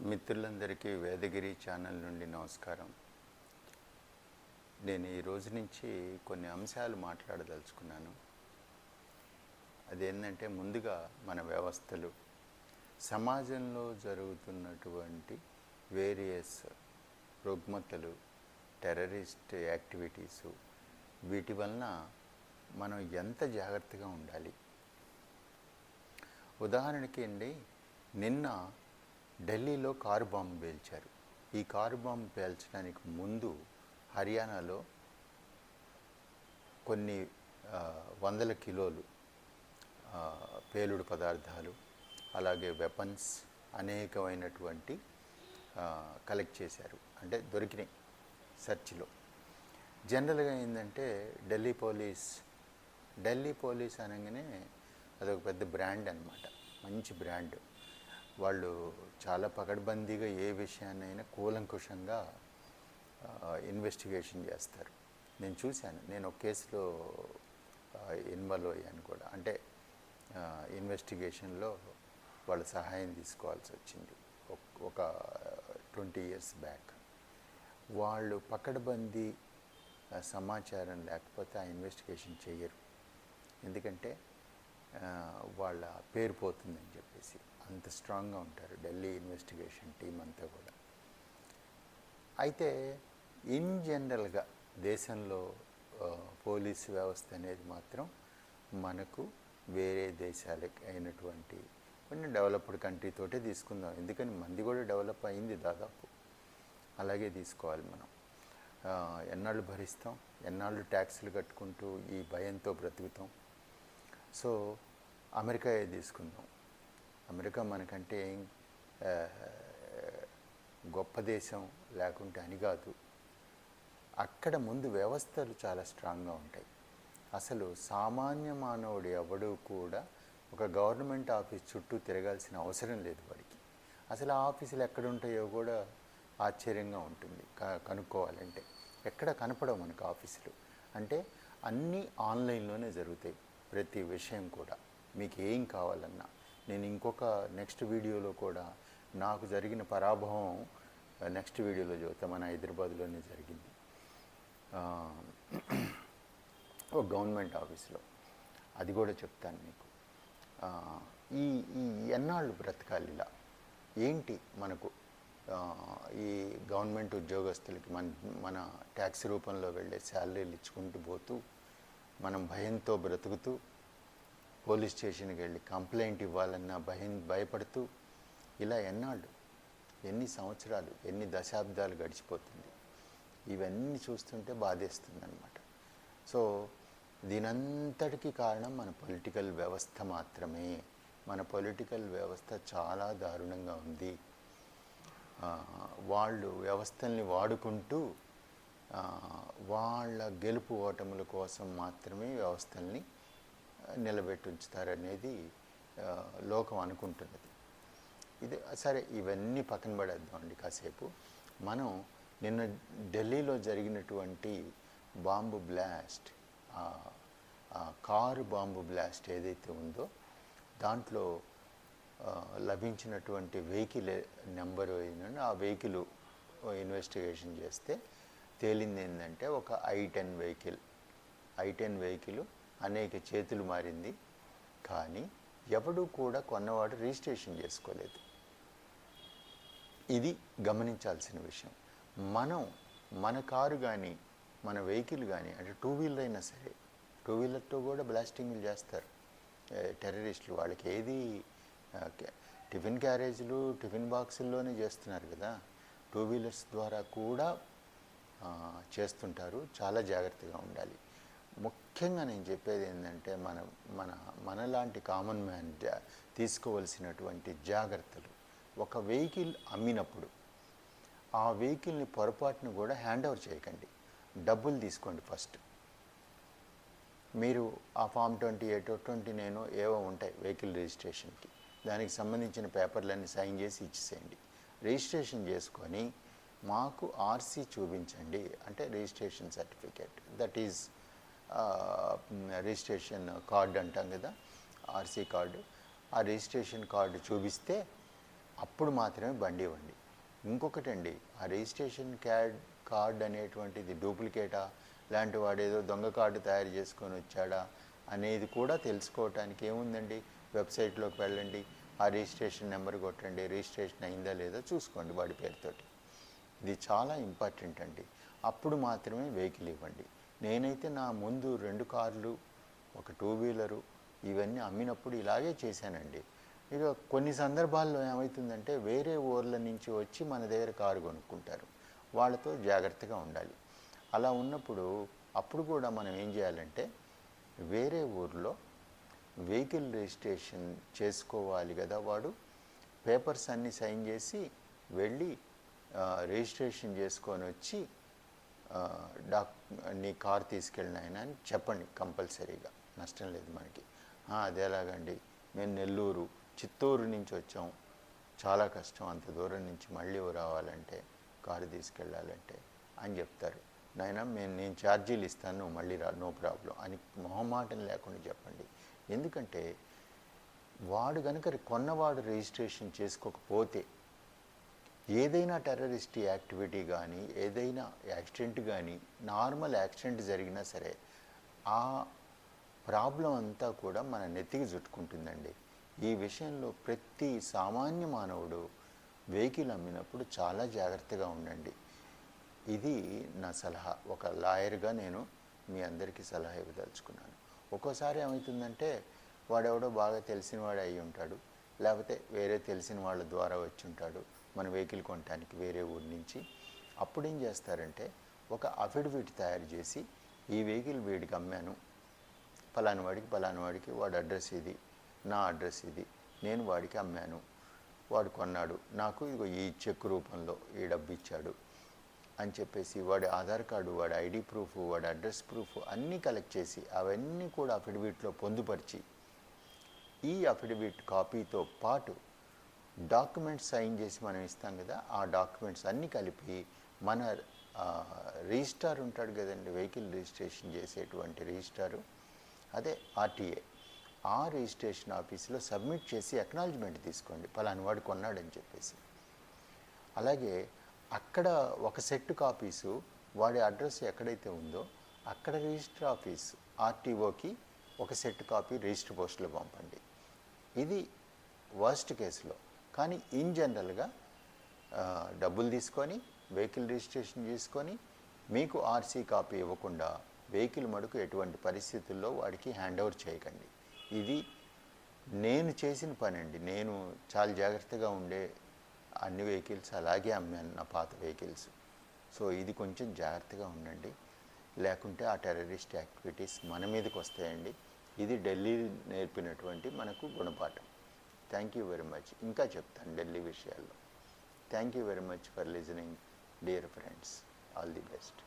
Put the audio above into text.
మిత్రులందరికీ వేదగిరి ఛానల్ నుండి నమస్కారం. నేను ఈ రోజు నుంచి కొన్ని అంశాలు మాట్లాడదలుచుకున్నాను. అదేంటంటే ముందుగా మన వ్యవస్థలు. సమాజంలో జరుగుతున్నటువంటి వేరియస్ రుగ్మతలు టెర్రరిస్ట్ యాక్టివిటీసు వీటి వలన మనం ఎంత జాగ్రత్తగా ఉండాలి? ఉదాహరణకి అండి నిన్న ఢిల్లీలో కారు బాంబు పేల్చారు. ఈ కారు బాంబు పేల్చడానికి ముందు హర్యానాలో కొన్ని వందల కిలోలు పేలుడు పదార్థాలు అలాగే వెపన్స్ అనేకమైనటువంటి కలెక్ట్ చేశారు. అంటే దొరికినాయి సెర్చ్లో. జనరల్గా ఏంటంటే ఢిల్లీ పోలీస్ ఢిల్లీ పోలీస్ అనగానే అదొక పెద్ద బ్రాండ్ అన్నమాట. మంచి బ్రాండ్. వాళ్ళు చాలా పకడ్బందీగా ఏ విషయాన్నైనా కూలంకుషంగా ఇన్వెస్టిగేషన్ చేస్తారు. నేను చూశాను. నేను ఒక కేసులో ఇన్వాల్వ్ అయ్యాను కూడా. అంటే ఇన్వెస్టిగేషన్లో వాళ్ళ సహాయం తీసుకోవాల్సి వచ్చింది. ఒక- ఒక ట్వంటీ ఇయర్స్ బ్యాక్ వాళ్ళు పకడ్బందీ సమాచారం లేకపోతే ఆ ఇన్వెస్టిగేషన్ చేయరు. ఎందుకంటే వాళ్ళ పేరు పోతుందని చెప్పేసి. అంత స్ట్రాంగ్గా ఉంటారు ఢిల్లీ ఇన్వెస్టిగేషన్ టీం అంతా కూడా. అయితే ఇన్ జనరల్గా దేశంలో పోలీసు వ్యవస్థ అనేది మాత్రం మనకు వేరే దేశాలకి అయినటువంటి కొన్ని డెవలప్డ్ కంట్రీ తోటే తీసుకుందాం. ఎందుకని మంది కూడా డెవలప్ అయింది దాదాపు. అలాగే తీసుకోవాలి మనం. ఎన్నాళ్ళు భరిస్తాం ఎన్నాళ్ళు ట్యాక్సులు కట్టుకుంటూ ఈ భయంతో బ్రతుకుతాం. సో అమెరికాయే తీసుకుందాం. అమెరికా మనకంటే గొప్ప దేశం లేకుంటే అని కాదు. అక్కడ ముందు వ్యవస్థలు చాలా స్ట్రాంగ్గా ఉంటాయి. అసలు సామాన్య మానవుడు ఎవడు కూడా ఒక గవర్నమెంట్ ఆఫీస్ చుట్టూ తిరగాల్సిన అవసరం లేదు వాడికి. అసలు ఆ ఆఫీసులు ఎక్కడ ఉంటాయో కూడా ఆశ్చర్యంగా ఉంటుంది. క- కనుక్కోవాలంటే ఎక్కడ కనపడవు మనకు ఆఫీసులు. అంటే అన్నీ ఆన్లైన్లోనే జరుగుతాయి ప్రతి విషయం కూడా. మీకు ఏం కావాలన్నా. నేను ఇంకొక నెక్స్ట్ వీడియోలో కూడా నాకు జరిగిన పరాభవం నెక్స్ట్ వీడియోలో చెబుతా మన హైదరాబాద్లోనే జరిగింది. ఒక గవర్నమెంట్ ఆఫీస్లో. అది కూడా చెప్తాను మీకు. ఈ ఈ ఎన్నాళ్ళు బ్రతకాలి ఇలా ఏంటి మనకు ఈ గవర్నమెంట్ ఉద్యోగస్తులకి మన మన ట్యాక్స్ రూపంలో వెళ్ళే శాలరీలు ఇచ్చుకుంటూ పోతూ మనం భయంతో బ్రతుకుతూ పోలీస్ స్టేషన్కి వెళ్ళి కంప్లైంట్ ఇవ్వాలన్న భయం భయపడుతూ ఇలా ఎన్నాళ్ళు ఎన్ని సంవత్సరాలు ఎన్ని దశాబ్దాలు గడిచిపోతుంది? ఇవన్నీ చూస్తుంటే బాధేస్తుంది అనమాట సో దీనంతటికీ కారణం మన పొలిటికల్ వ్యవస్థ మాత్రమే. మన పొలిటికల్ వ్యవస్థ చాలా దారుణంగా ఉంది. వాళ్ళు వ్యవస్థల్ని వాడుకుంటూ వాళ్ళ గెలుపు ఓటముల కోసం మాత్రమే వ్యవస్థల్ని నిలబెట్టి ఉంచుతారనేది లోకం అనుకుంటున్నది. ఇది సరే ఇవన్నీ పక్కన పడేద్దామండి కాసేపు. మనం నిన్న ఢిల్లీలో జరిగినటువంటి బాంబు బ్లాస్ట్ ఆ, కారు బాంబు బ్లాస్ట్ ఏదైతే ఉందో దాంట్లో లభించినటువంటి వెహికల్ నెంబర్ ఏంటంటే ఆ వెహికల్ ఇన్వెస్టిగేషన్ చేస్తే తేలింది ఏంటంటే ఒక I ten vehicle I ten vehicle అనేక చేతులు మారింది. కానీ ఎవడు కూడా కొన్నవాడు రిజిస్ట్రేషన్ చేసుకోలేదు. ఇది గమనించాల్సిన విషయం. మనం మన కారు కానీ మన వెహికల్ కానీ అంటే టూ వీలర్ అయినా సరే టూ వీలర్తో కూడా బ్లాస్టింగ్లు చేస్తారు. టెర్రరిస్టులు వాళ్ళకి ఏది టిఫిన్ క్యారేజీలు టిఫిన్ బాక్సుల్లోనే చేస్తున్నారు కదా. టూ వీలర్స్ ద్వారా కూడా చేస్తుంటారు. చాలా జాగ్రత్తగా ఉండాలి. ముఖ్యంగా నేను చెప్పేది ఏంటంటే మన మన మనలాంటి కామన్ మ్యాన్ జా- తీసుకోవలసినటువంటి జాగ్రత్తలు. ఒక వెహికల్ అమ్మినప్పుడు ఆ వెహికల్ని పొరపాటును కూడా హ్యాండ్ ఓవర్ చేయకండి. డబ్బులు తీసుకోండి ఫస్ట్ మీరు ఆ ఫామ్ ట్వంటీ ఎయిట్ ట్వంటీ నేను ఏవో ఉంటాయి వెహికల్ రిజిస్ట్రేషన్కి దానికి సంబంధించిన పేపర్లన్నీ సైన్ చేసి ఇచ్చేసేయండి. రిజిస్ట్రేషన్ చేసుకొని మాకు ఆర్సీ చూపించండి. అంటే registration certificate that is registration card అంటాం కదా ఆర్సీ కార్డు. ఆ రిజిస్ట్రేషన్ కార్డు చూపిస్తే అప్పుడు మాత్రమే బండి ఇవ్వండి. ఇంకొకటండి ఆ రిజిస్ట్రేషన్ క్యాడ్ కార్డ్ అనేటువంటిది డూప్లికేటా? లాంటి వాడు ఏదో దొంగ కార్డు తయారు చేసుకొని వచ్చాడా అనేది కూడా తెలుసుకోవటానికి ఏముందండి? వెబ్సైట్లోకి వెళ్ళండి ఆ రిజిస్ట్రేషన్ నెంబర్ కొట్టండి రిజిస్ట్రేషన్ అయిందా లేదో చూసుకోండి వాడి పేరుతోటి. ఇది చాలా ఇంపార్టెంట్ అండి. అప్పుడు మాత్రమే వెహికల్ ఇవ్వండి. నేనైతే నా ముందు రెండు కార్లు ఒక టూ వీలరు ఇవన్నీ అమ్మినప్పుడు ఇలాగే చేశానండి. ఇక కొన్ని సందర్భాల్లో ఏమవుతుందంటే వేరే ఊర్ల నుంచి వచ్చి మన దగ్గర కారు కొనుక్కుంటారు. వాళ్ళతో జాగ్రత్తగా ఉండాలి. అలా ఉన్నప్పుడు అప్పుడు కూడా మనం ఏం చేయాలంటే వేరే ఊర్లో వెహికల్ రిజిస్ట్రేషన్ చేసుకోవాలి కదా వాడు. పేపర్స్ అన్నీ సైన్ చేసి వెళ్ళి రిజిస్ట్రేషన్ చేసుకొని వచ్చి డాక్ నీ కార్ తీసుకెళ్ళిన ఆయన అని చెప్పండి కంపల్సరీగా. నష్టం లేదు మనకి. "ఆ, అది ఎలాగండి? మేము నెల్లూరు చిత్తూరు నుంచి వచ్చాం. చాలా కష్టం. అంత దూరం నుంచి మళ్ళీ రావాలంటే కారు తీసుకెళ్ళాలంటే అని చెప్తారు. నాయన మేము నేను ఛార్జీలు ఇస్తాను నువ్వు మళ్ళీ రా నో ప్రాబ్లం అని మొహమాటం లేకుండా చెప్పండి. ఎందుకంటే వాడు కనుక కొన్నవాడు రిజిస్ట్రేషన్ చేసుకోకపోతే ఏదైనా టెర్రరిస్ట్ యాక్టివిటీ కానీ ఏదైనా యాక్సిడెంట్ కానీ నార్మల్ యాక్సిడెంట్ జరిగినా సరే ఆ ప్రాబ్లం అంతా కూడా మన నెత్తికి చుట్టుకుంటుందండి. ఈ విషయంలో ప్రతి సామాన్య మానవుడు వెహికల్ అమ్మినప్పుడు చాలా జాగ్రత్తగా ఉండండి. ఇది నా సలహా. ఒక లాయర్గా నేను మీ అందరికీ సలహా ఇవ్వదలుచుకున్నాను. ఒక్కోసారి ఏమవుతుందంటే వాడెవడో బాగా తెలిసిన వాడు అయి ఉంటాడు లేకపోతే వేరే తెలిసిన వాళ్ళ ద్వారా వచ్చి ఉంటాడు మన వెహికల్ కొనడానికి వేరే ఊరి నుంచి అప్పుడు ఏం చేస్తారంటే ఒక అఫిడవిట్ తయారు చేసి ఈ వెహికల్ వీడికి అమ్మాను. పలానా వాడికి పలానా వాడికి వాడి అడ్రస్ ఇది నా అడ్రస్ ఇది నేను వాడికి అమ్మాను. వాడు కొన్నాడు నాకు ఇదిగో ఈ చెక్ రూపంలో ఈ డబ్బు ఇచ్చాడు అని చెప్పేసి వాడి ఆధార్ కార్డు వాడి ఐడి ప్రూఫ్ వాడి అడ్రస్ ప్రూఫ్ అన్నీ కలెక్ట్ చేసి అవన్నీ కూడా అఫిడవిట్లో పొందుపరిచి ఈ అఫిడవిట్ కాపీతో పాటు డాక్యుమెంట్స్ సైన్ చేసి మనం ఇస్తాం కదా ఆ డాక్యుమెంట్స్ అన్నీ కలిపి మన రిజిస్టార్ ఉంటాడు కదండి వెహికల్ రిజిస్ట్రేషన్ చేసేటువంటి రిజిస్టారు అదే ఆర్టీఏ. ఆ రిజిస్ట్రేషన్ ఆఫీస్లో సబ్మిట్ చేసి అక్నాలజ్మెంట్ తీసుకోండి పలాని వాడు కొన్నాడని చెప్పేసి. అలాగే అక్కడ ఒక సెట్ కాపీసు వాడి అడ్రస్ ఎక్కడైతే ఉందో అక్కడ రిజిస్టర్ ఆఫీస్ ఆర్టీఓకి ఒక సెట్ కాపీ రిజిస్టర్ పోస్టులో పంపండి. ఇది వర్స్ట్ కేసులో. కానీ ఇన్ జనరల్గా డబ్బులు తీసుకొని వెహికల్ రిజిస్ట్రేషన్ చేసుకొని మీకు ఆర్సీ కాపీ ఇవ్వకుండా వెహికల్ మడుకు ఎటువంటి పరిస్థితుల్లో వాడికి హ్యాండ్ ఓవర్ చేయకండి. ఇది నేను చేసిన పని అండి. నేను చాలా జాగ్రత్తగా ఉండే అన్ని వెహికల్స్ అలాగే అమ్మాను నా పాత వెహికల్స్ సో ఇది కొంచెం జాగ్రత్తగా ఉండండి. లేకుంటే ఆ టెర్రరిస్ట్ యాక్టివిటీస్ మన మీదకి వస్తాయండి. ఇది ఢిల్లీ నేర్పినటువంటి మనకు గుణపాఠం. థ్యాంక్ యూ వెరీ మచ్ ఇంకా చెప్తాను ఢిల్లీ విషయాల్లో. Thank you very much for listening dear friends all the best